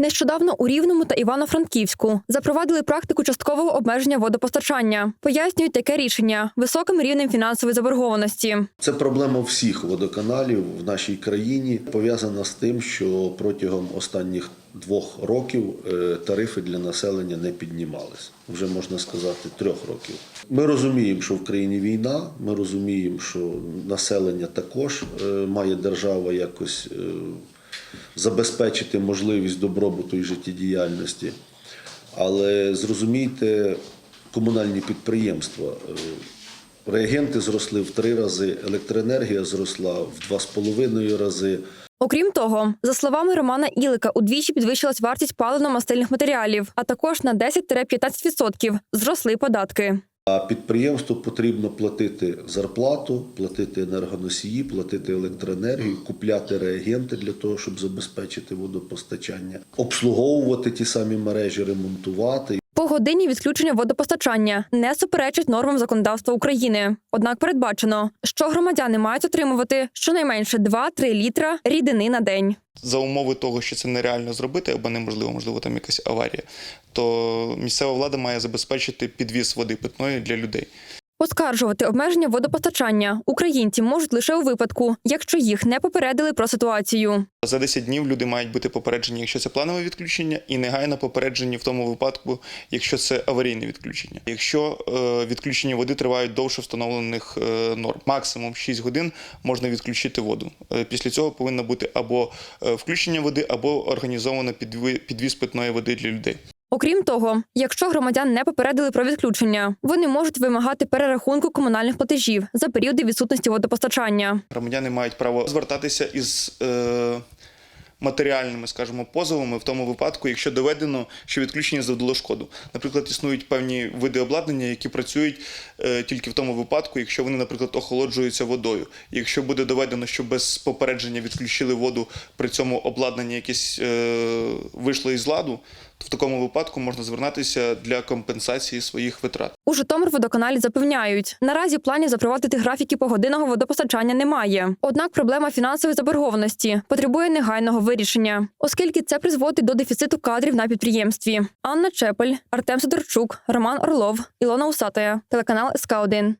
Нещодавно у Рівному та Івано-Франківську запровадили практику часткового обмеження водопостачання. Пояснюють таке рішення високим рівнем фінансової заборгованості. Це проблема всіх водоканалів в нашій країні пов'язана з тим, що протягом останніх двох років е, тарифи для населення не піднімалися. Вже можна сказати трьох років. Ми розуміємо, що в країні війна. Ми розуміємо, що населення також е, має держава якось е, забезпечити можливість добробуту і життєдіяльності. Але зрозумійте, комунальні підприємства. е, Реагенти зросли в три рази, електроенергія зросла в два з половиною рази. Окрім того, за словами Романа Ілика, удвічі підвищилась вартість паливно-мастильних матеріалів, а також на 10-15% зросли податки. А підприємству потрібно платити зарплату, платити енергоносії, платити електроенергію, купляти реагенти для того, щоб забезпечити водопостачання, обслуговувати ті самі мережі, ремонтувати. Погодинні відключення водопостачання не суперечить нормам законодавства України. Однак передбачено, що громадяни мають отримувати щонайменше 2-3 літра рідини на день. за умови того, що це нереально зробити, або неможливо, можливо, там якась аварія, то місцева влада має забезпечити підвіз води питної для людей. Оскаржувати обмеження водопостачання українці можуть лише у випадку, якщо їх не попередили про ситуацію. За 10 днів люди мають бути попереджені, якщо це планове відключення, і негайно попереджені в тому випадку, якщо це аварійне відключення. Якщо е, відключення води тривають довше встановлених е, норм, максимум 6 годин можна відключити воду. Е, після цього повинно бути або включення води, або організовано підвіз питної води для людей. Окрім того, якщо громадян не попередили про відключення, вони можуть вимагати перерахунку комунальних платежів за періоди відсутності водопостачання. Громадяни мають право звертатися із е, матеріальними, скажімо, позовами в тому випадку, якщо доведено, що відключення завдало шкоду. Наприклад, існують певні види обладнання, які працюють е, тільки в тому випадку, якщо вони, наприклад, охолоджуються водою. Якщо буде доведено, що без попередження відключили воду, при цьому обладнання якесь е, вийшло із ладу, то в такому випадку можна звернутися для компенсації своїх витрат. У Житомир-водоканалі запевняють, наразі планів запровадити графіки погодинного водопостачання немає. Однак проблема фінансової заборгованості потребує негайного вирішення, оскільки це призводить до дефіциту кадрів на підприємстві. Анна Чепель, Артем Сидорчук, Роман Орлов, Ілона Усатая, телеканал СК 1